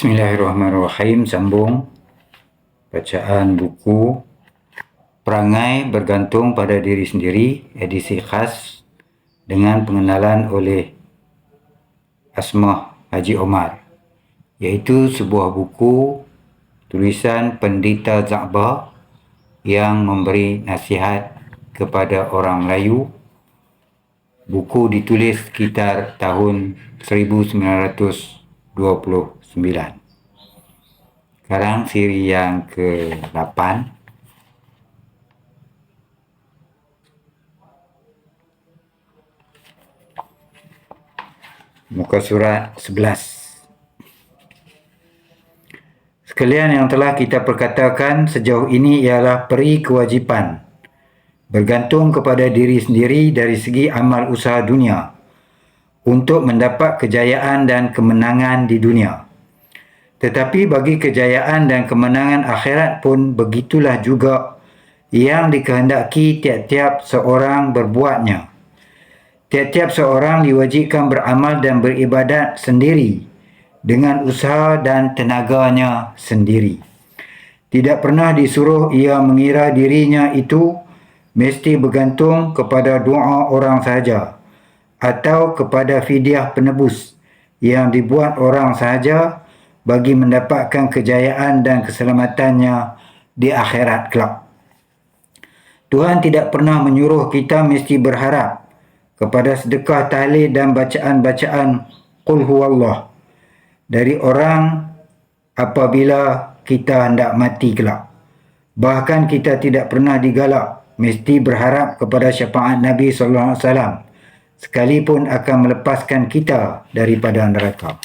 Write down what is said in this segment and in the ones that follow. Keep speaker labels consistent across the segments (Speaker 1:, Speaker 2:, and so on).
Speaker 1: Bismillahirrahmanirrahim. Sambung bacaan buku Perangai Bergantung pada Diri Sendiri, edisi khas dengan pengenalan oleh Asmah Haji Omar. Iaitu sebuah buku tulisan pendeta Za'bah yang memberi nasihat kepada orang Melayu. Buku ditulis sekitar tahun 1900 29. Sekarang siri yang ke-8. Muka surat 11. Sekalian yang telah kita perkatakan sejauh ini ialah peri kewajipan bergantung kepada diri sendiri dari segi amal usaha dunia untuk mendapat kejayaan dan kemenangan di dunia. Tetapi bagi kejayaan dan kemenangan akhirat pun begitulah juga yang dikehendaki tiap-tiap seorang berbuatnya. Tiap-tiap seorang diwajibkan beramal dan beribadat sendiri dengan usaha dan tenaganya sendiri. Tidak pernah disuruh ia mengira dirinya itu mesti bergantung kepada doa orang sahaja atau kepada fidyah penebus yang dibuat orang sahaja bagi mendapatkan kejayaan dan keselamatannya di akhirat kelak. Tuhan tidak pernah menyuruh kita mesti berharap kepada sedekah tahlil dan bacaan-bacaan qul huwallah dari orang apabila kita hendak mati kelak. Bahkan kita tidak pernah digalak mesti berharap kepada syafaat Nabi sallallahu alaihi wasallam sekalipun akan melepaskan kita daripada neraka.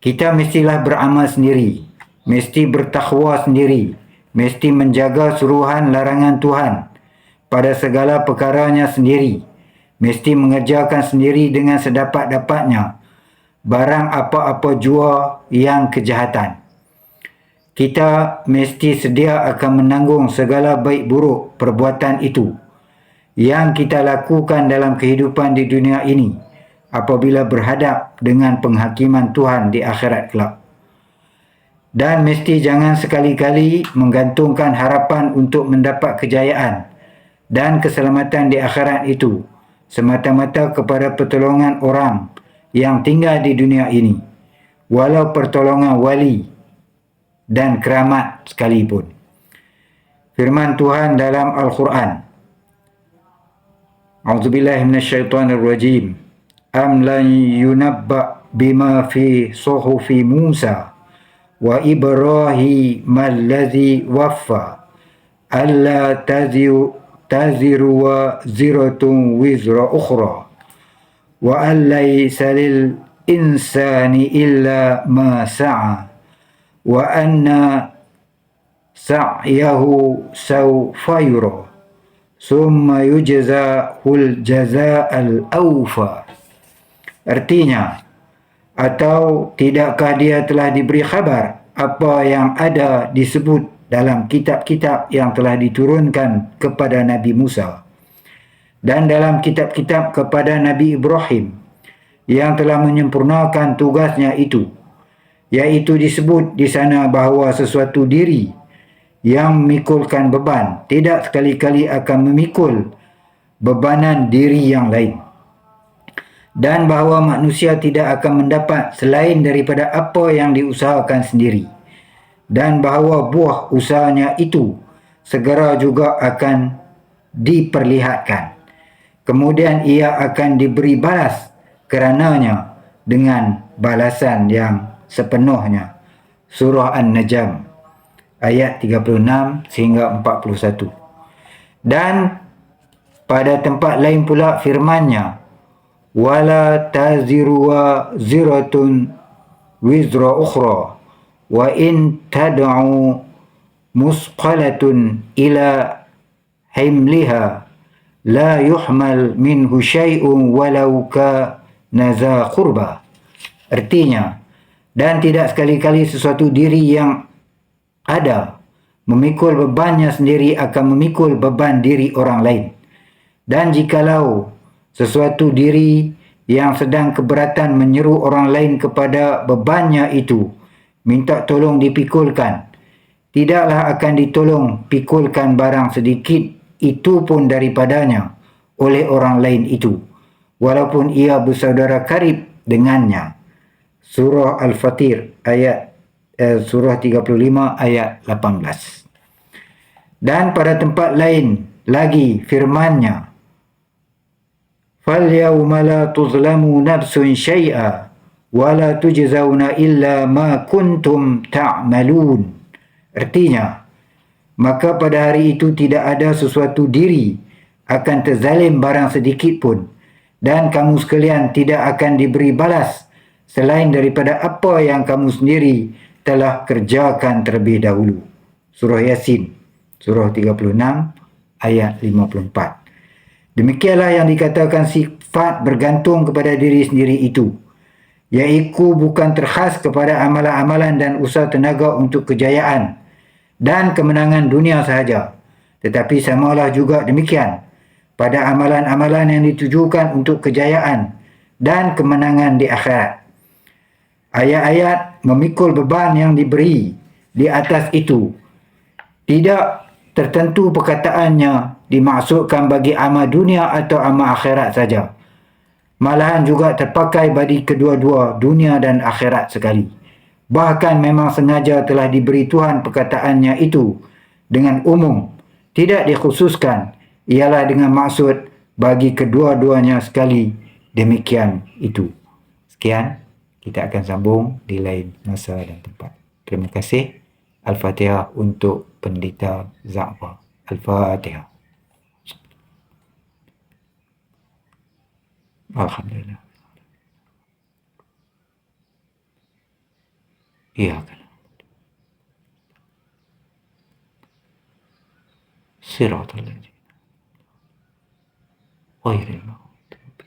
Speaker 1: Kita mestilah beramal sendiri, mesti bertakwa sendiri, mesti menjaga suruhan larangan Tuhan pada segala perkaranya sendiri, mesti mengerjakan sendiri dengan sedapat-dapatnya barang apa-apa jua yang kejahatan. Kita mesti sedia akan menanggung segala baik buruk perbuatan itu yang kita lakukan dalam kehidupan di dunia ini apabila berhadap dengan penghakiman Tuhan di akhirat kelak. Dan mesti jangan sekali-kali menggantungkan harapan untuk mendapat kejayaan dan keselamatan di akhirat itu semata-mata kepada pertolongan orang yang tinggal di dunia ini walau pertolongan wali dan keramat sekalipun. Firman Tuhan dalam Al-Quran أعوذ بالله من الشيطان الرجيم. أم لن ينبأ بما في صحف موسى وإبراهيم الذي وفى. ألا تزر وزرة وزر أخرى. وأن ليس للإنسان إلا ما سعى. وأن سعيه سوف يرى. Summa yujzahul jazaa'al awfa. Artinya atau tidakkah dia telah diberi khabar apa yang ada disebut dalam kitab-kitab yang telah diturunkan kepada Nabi Musa? Dan dalam kitab-kitab kepada Nabi Ibrahim yang telah menyempurnakan tugasnya itu yaitu disebut di sana bahawa sesuatu diri yang memikulkan beban tidak sekali-kali akan memikul bebanan diri yang lain. Dan bahawa manusia tidak akan mendapat selain daripada apa yang diusahakan sendiri. Dan bahawa buah usahanya itu segera juga akan diperlihatkan. Kemudian ia akan diberi balas kerananya dengan balasan yang sepenuhnya. Surah an-najm ayat 36 sehingga 41. Dan pada tempat lain pula firman-Nya wala taziru wa ziratun wizra ukhra wa in tad'u musqalatun ila himliha la yuhmal minhu syai'un walau ka naza qurba artinya dan tidak sekali-kali sesuatu diri yang ada memikul bebannya sendiri akan memikul beban diri orang lain. Dan jikalau sesuatu diri yang sedang keberatan menyeru orang lain kepada bebannya itu minta tolong dipikulkan tidaklah akan ditolong pikulkan barang sedikit itu pun daripadanya oleh orang lain itu walaupun ia bersaudara karib dengannya surah al-fatir ayat eh, surah 35 ayat 18. Dan pada tempat lain lagi firmannya. فَالْيَوْمَ لَا تُظْلَمُوا نَفْسٌ شَيْئًا وَلَا تُجْزَوْنَ إِلَّا مَا كُنْتُمْ تَعْمَلُونَ Artinya, maka pada hari itu tidak ada sesuatu diri akan terzalim barang sedikit pun dan kamu sekalian tidak akan diberi balas selain daripada apa yang kamu sendiri telah kerjakan terlebih dahulu. Surah Yasin, surah 36 ayat 54. Demikianlah yang dikatakan sifat bergantung kepada diri sendiri itu. Iaitu bukan terkhas kepada amalan-amalan dan usaha tenaga untuk kejayaan dan kemenangan dunia sahaja. Tetapi samalah juga demikian pada amalan-amalan yang ditujukan untuk kejayaan dan kemenangan di akhirat. Ayat-ayat memikul beban yang diberi di atas itu tidak tertentu perkataannya dimaksudkan bagi amal dunia atau amal akhirat saja. Malahan juga terpakai bagi kedua-dua dunia dan akhirat sekali. Bahkan memang sengaja telah diberi Tuhan perkataannya itu dengan umum. Tidak dikhususkan ialah dengan maksud bagi kedua-duanya sekali demikian itu. Sekian, kita akan sambung di lain masa dan tempat. Terima kasih. Al-Fatihah untuk pendeta Za'wa. Al-Fatihah. Alhamdulillah. Iya kan. صراط الذين غير المغضوب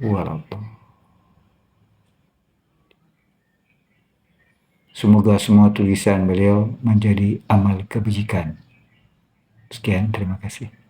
Speaker 1: ولا Semoga semua tulisan beliau menjadi amal kebajikan. Sekian, terima kasih.